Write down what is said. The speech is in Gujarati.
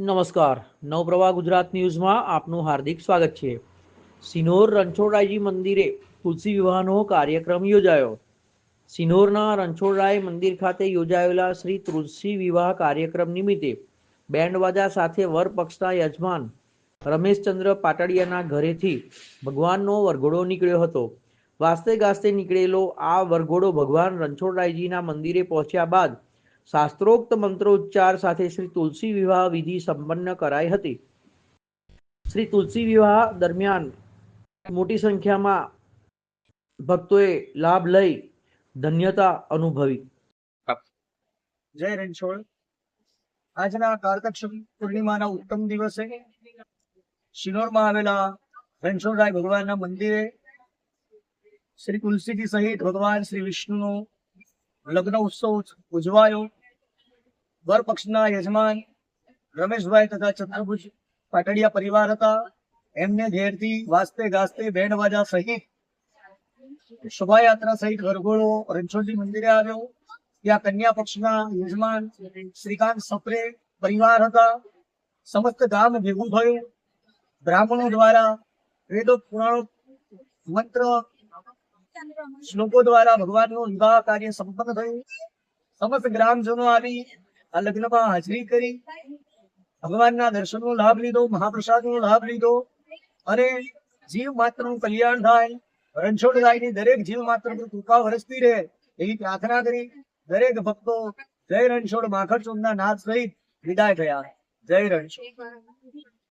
નમસ્કાર. નવપ્રવાહ ગુજરાત ન્યૂઝમાં આપનું હાર્દિક સ્વાગત છે. સિનોર રણછોડરાયજી મંદિરે તુલસી વિવાહનો કાર્યક્રમ યોજાયો. સિનોરના રણછોડરાય મંદિર ખાતે યોજાયેલા શ્રી તુલસી વિવાહ કાર્યક્રમ નિમિત્તે બેન્ડવાજા સાથે વર પક્ષના યજમાન રમેશચંદ્ર પાટડિયાના ઘરેથી ભગવાનનો વરઘોડો નીકળ્યો હતો. વાસ્તે ગાસ્તે નીકળેલો આ વરઘોડો ભગવાન રણછોડરાયજીના મંદિરે પહોંચ્યા બાદ શાસ્ત્રોક્ત મંત્રોચ્ચાર સાથે શ્રી તુલસી વિવાહ વિધિ સંપન્ન કરાઈ હતી. શ્રી તુલસી વિવાહ દરમિયાન મોટી સંખ્યામાં ભક્તોએ લાભ લઈ ધન્યતા અનુભવી. જય રણછોડ. આજના કારતક પૂર્ણિમાના ઉત્તમ દિવસે શિનોરમાં આવેલા રણછોડરાય ભગવાનના મંદિરે શ્રી તુલસીજી સહિત ભગવાન શ્રી વિષ્ણુનો લગ્ન ઉત્સવ ઉજવાયો. વર પક્ષના યજમાન રમેશભાઈ તથા ચંદ્રભુજ પાટડિયા પરિવાર હતા. એમને ઘેરથી વાસ્તે ગાસ્તે બેન્ડ વાજા સહિત શોભાયાત્રા સહિત ગરગોળો રણછોડજી મંદિરે આવ્યો. ત્યાં કન્યા પક્ષના યજમાન શ્રીકાંત સપ્રે પરિવાર હતા. સમસ્ત ગામ ભેગું થયું. બ્રાહ્મણો દ્વારા વેદો પુરાણો મંત્ર શ્લોકો દ્વારા ભગવાનનું વિવાહ કાર્ય સંપન્ન થયું. સમસ્ત ગ્રામજનો આવી આ લગ્નમાં હાજરી કરી. ભગવાનના દર્શનનો લાભ લીધો, મહાપ્રસાદનો લાભ લીધો અને જીવ માત્રનું કલ્યાણ થાય. રણછોડરાયની દરેક જીવ માત્ર પર કૃપા વરસતી રહે એવી પ્રાર્થના કરી. દરેક ભક્તો જય રણછોડ માખણ ચોંદના નાદ સહિત વિદાય થયા. જય રણછોડ.